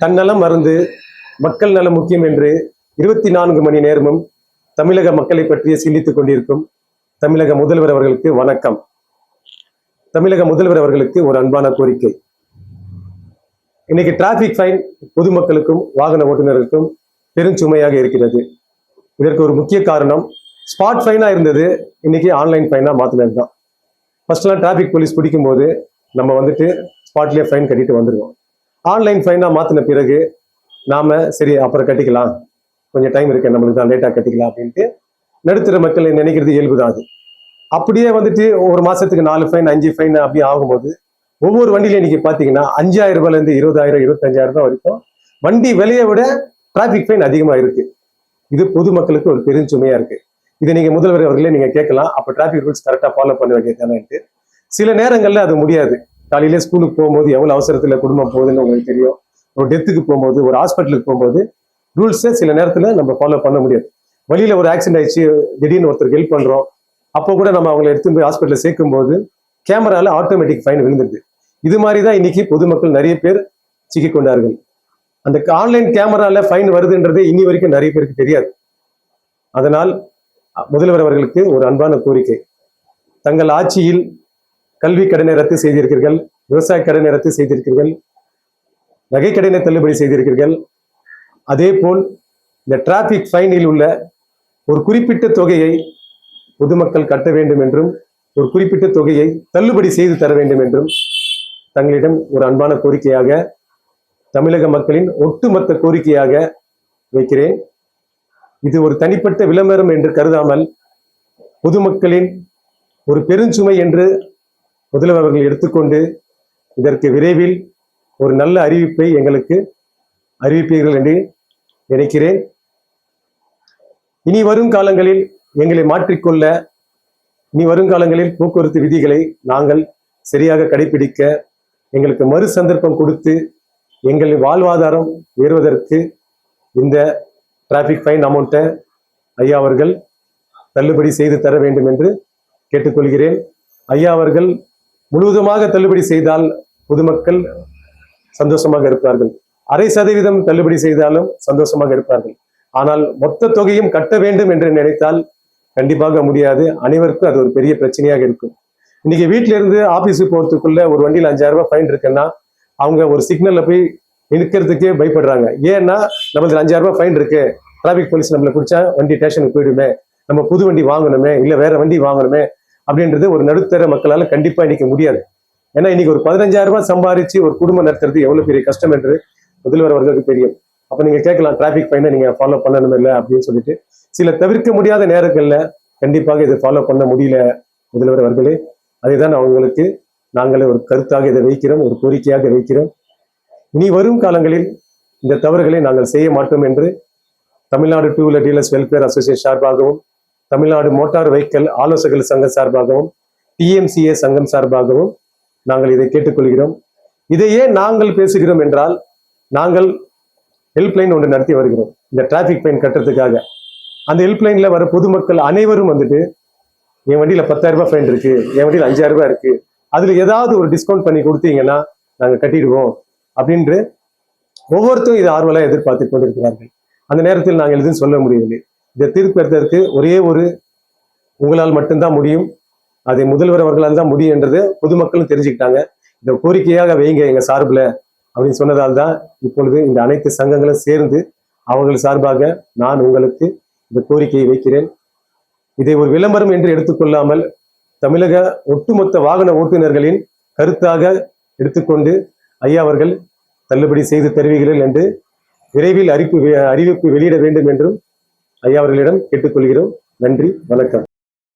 தன்னலம் மறந்து மக்கள் நலம் முக்கியம் என்று இருபத்தி நான்கு மணி நேரமும் தமிழக மக்களை பற்றிய சிந்தித்துக் கொண்டிருக்கும் தமிழக முதல்வர் அவர்களுக்கு வணக்கம். தமிழக முதல்வர் அவர்களுக்கு ஒரு அன்பான கோரிக்கை. இன்னைக்கு டிராபிக் ஃபைன் பொதுமக்களுக்கும் வாகன ஓட்டுநர்களுக்கும் பெருஞ்சுமையாக இருக்கிறது. இதற்கு ஒரு முக்கிய காரணம் ஸ்பாட் ஃபைனா இருந்தது இன்னைக்கு ஆன்லைன் ஃபைனா மாற்றினது தான். ஃபர்ஸ்ட்லாம் டிராபிக் போலீஸ் பிடிக்கும் போது நம்ம வந்துட்டு ஸ்பாட்லேயே ஃபைன் கட்டிட்டு வந்துடுவோம் ஆன்லைன் ஃபைனாக மாற்றின பிறகு நாம சரி அப்புறம் கட்டிக்கலாம். கொஞ்சம் டைம் இருக்கு நம்மளுக்கு தான் லேட்டாக கட்டிக்கலாம் அப்படின்ட்டு நடுத்தர மக்கள் நினைக்கிறது இயல்பு தான் அது. அப்படியே வந்துட்டு ஒரு மாசத்துக்கு நாலு ஃபைன் அஞ்சு ஃபைன் அப்படி ஆகும்போது ஒவ்வொரு வண்டியில இன்னைக்கு பாத்தீங்கன்னா அஞ்சாயிரம் ரூபாயிலேருந்து இருபதாயிரம் இருபத்தஞ்சாயிரம் ரூபாய் வரைக்கும் வண்டி விலையை விட டிராஃபிக் ஃபைன் அதிகமாக இருக்குது இது பொதுமக்களுக்கு ஒரு பெருஞ்சுமையா இருக்கு. இதை நீங்க முதல்வர் அவர்களே நீங்க கேட்கலாம். அப்போ டிராஃபிக் ரூல்ஸ் கரெக்டா ஃபாலோ பண்ண வேண்டியதானேன்ட்டு சில நேரங்கள்ல அது முடியாது. காலையில ஸ்கூலுக்கு போகும்போது எவ்வளவு அவசரத்துல குடும்பம் போகுதுன்னு உங்களுக்கு தெரியும். ஒரு டெத்துக்கு போகும்போது ஒரு ஹாஸ்பிட்டலுக்கு போகும்போது ரூல்ஸை சில நேரத்துல நம்ம ஃபாலோ பண்ண முடியாது. வழியில ஒரு ஆக்சிடென்ட் ஆயிடுச்சு திடீர்னு ஒருத்தருக்கு ஹெல்ப் பண்றோம். அப்போ கூட நம்ம அவங்களை எடுத்து போய் ஹாஸ்பிட்டலில் சேர்க்கும் போது கேமரால ஆட்டோமேட்டிக் ஃபைன் விழுந்துருது. இது மாதிரி தான் இன்னைக்கு பொதுமக்கள் நிறைய பேர் சிக்கிக் கொண்டார்கள். அந்த ஆன்லைன் கேமரால ஃபைன் வருதுன்றது இனி வரைக்கும் நிறைய பேருக்கு தெரியாது. அதனால் முதல்வர் அவர்களுக்கு ஒரு அன்பான கோரிக்கை. தங்கள் ஆட்சியில் கல்வி கடனை ரத்து செய்திருக்கிறீர்கள் விவசாய கடனை ரத்து செய்திருக்கிறீர்கள் நகை கடனை தள்ளுபடி செய்திருக்கிறீர்கள். அதே போல் இந்த டிராபிக் ஃபைனில் உள்ள ஒரு குறிப்பிட்ட தொகையை பொதுமக்கள் கட்ட வேண்டும் என்றும் ஒரு குறிப்பிட்ட தொகையை தள்ளுபடி செய்து தர வேண்டும் என்றும் தங்களிடம் ஒரு அன்பான கோரிக்கையாக தமிழக மக்களின் ஒட்டுமொத்த கோரிக்கையாக வைக்கிறேன். இது ஒரு தனிப்பட்ட விளம்பரம் என்று கருதாமல் பொதுமக்களின் ஒரு பெருஞ்சுமை என்று முதல்வர் அவர்கள் எடுத்துக்கொண்டு இதற்கு விரைவில் ஒரு நல்ல அறிவிப்பை எங்களுக்கு அறிவிப்பீர்கள் என்று நினைக்கிறேன். இனி வரும் காலங்களில் எங்களை மாற்றிக்கொள்ள இனி வருங்காலங்களில் போக்குவரத்து விதிகளை நாங்கள் சரியாக கடைபிடிக்க எங்களுக்கு மறு சந்தர்ப்பம் கொடுத்து எங்களின் வாழ்வாதாரம் உயர்வதற்கு இந்த டிராஃபிக் ஃபைன் அமௌண்ட்டை ஐயா அவர்கள் தள்ளுபடி செய்து தர வேண்டும் என்று கேட்டுக்கொள்கிறேன். ஐயா அவர்கள் முழுவதுமாக தள்ளுபடி செய்தால் பொதுமக்கள் சந்தோஷமாக இருப்பார்கள். அரை சதவீதம் தள்ளுபடி செய்தாலும் சந்தோஷமாக இருப்பார்கள். ஆனால் மொத்த தொகையும் கட்ட வேண்டும் என்று நினைத்தால் கண்டிப்பாக முடியாது. அனைவருக்கும் அது ஒரு பெரிய பிரச்சனையாக இருக்கும். இன்னைக்கு வீட்டில இருந்து ஆபீஸுக்கு போறதுக்குள்ள ஒரு வண்டியில் அஞ்சாயிரம் ரூபாய் ஃபைன் இருக்குன்னா அவங்க ஒரு சிக்னல்ல போய் நிற்கிறதுக்கே பயப்படுறாங்க. ஏன்னா நம்மளுக்கு அஞ்சாயிரம் ரூபாய் ஃபைன் இருக்கு. டிராபிக் போலீஸ் நம்மளை பிடிச்சா வண்டி ஸ்டேஷனுக்கு போயிடுமே. நம்ம புது வண்டி வாங்கணுமே இல்ல வேற வண்டி வாங்கணுமே அப்படின்றது ஒரு நடுத்தர மக்களால் கண்டிப்பா இன்னைக்கு முடியாது. ஏன்னா இன்னைக்கு ஒரு பதினஞ்சாயிரம் ரூபாய் சம்பாரிச்சு ஒரு குடும்பம் நடத்துறது எவ்வளவு பெரிய கஷ்டம் என்று முதல்வர் அவர்களுக்கு தெரியும். அப்ப நீங்க கேட்கலாம் டிராபிக் பையனை நீங்க ஃபாலோ பண்ணணும் இல்லை அப்படின்னு சொல்லிட்டு. சில தவிர்க்க முடியாத நேரங்கள்ல கண்டிப்பாக இதை ஃபாலோ பண்ண முடியல முதல்வர் அவர்களே. அதுதான் அவங்களுக்கு நாங்களே ஒரு கருத்தாக இதை வைக்கிறோம் ஒரு கோரிக்கையாக வைக்கிறோம். இனி வரும் காலங்களில் இந்த தவறுகளை நாங்கள் செய்ய மாட்டோம் என்று Tamil Nadu two wheeler dealers welfare association சார்பாகவும் தமிழ்நாடு மோட்டார் வெஹிக்கல் ஆலோசகர்கள் சங்கம் சார்பாகவும் டிஎம்சிஏ சங்கம் சார்பாகவும் நாங்கள் இதை கேட்டுக்கொள்கிறோம். இதையே நாங்கள் பேசுகிறோம் என்றால் நாங்கள் ஹெல்ப்லைன் ஒன்று நடத்தி வருகிறோம். இந்த டிராஃபிக் ஃபைன் கட்டுறதுக்காக. அந்த ஹெல்ப்லைன்ல வர பொதுமக்கள் அனைவரும் வந்துட்டு என் வண்டியில பத்தாயிரம் ரூபாய் ஃபைன் இருக்கு என் வண்டியில அஞ்சாயிரம் ரூபாய் இருக்கு அதுல ஏதாவது ஒரு டிஸ்கவுண்ட் பண்ணி கொடுத்தீங்கன்னா நாங்க கட்டிடுவோம். அப்படின்று ஒவ்வொருத்தரும் இதை ஆர்வலா எதிர்பார்த்து கொண்டிருக்கிறார்கள். அந்த நேரத்தில் நாங்கள் எதுவும் சொல்ல முடியவில்லை. இதை தீர்ப்பெடுத்ததற்கு ஒரே ஒரு உங்களால் மட்டும்தான் முடியும். அதை முதல்வர் அவர்களால் தான் முடியும் என்றது பொதுமக்களும் தெரிஞ்சுக்கிட்டாங்க. இந்த கோரிக்கையாக வைங்க எங்கள் சார்பில் அப்படின்னு சொன்னதால் தான் இப்பொழுது இந்த அனைத்து சங்கங்களும் சேர்ந்து அவர்கள் சார்பாக நான் உங்களுக்கு இந்த கோரிக்கையை வைக்கிறேன். இதை ஒரு விளம்பரம் என்று எடுத்துக்கொள்ளாமல் தமிழக ஒட்டுமொத்த வாகன ஓட்டுநர்களின் கருத்தாக எடுத்துக்கொண்டு ஐயா அவர்கள் தள்ளுபடி செய்து தருவீர்கள் என்று விரைவில் அறிவிப்பு அறிவிப்பு வெளியிட வேண்டும் என்றும் ஐயா அவர்களிடம் கேட்டுக்கொள்கிறோம். நன்றி வணக்கம்.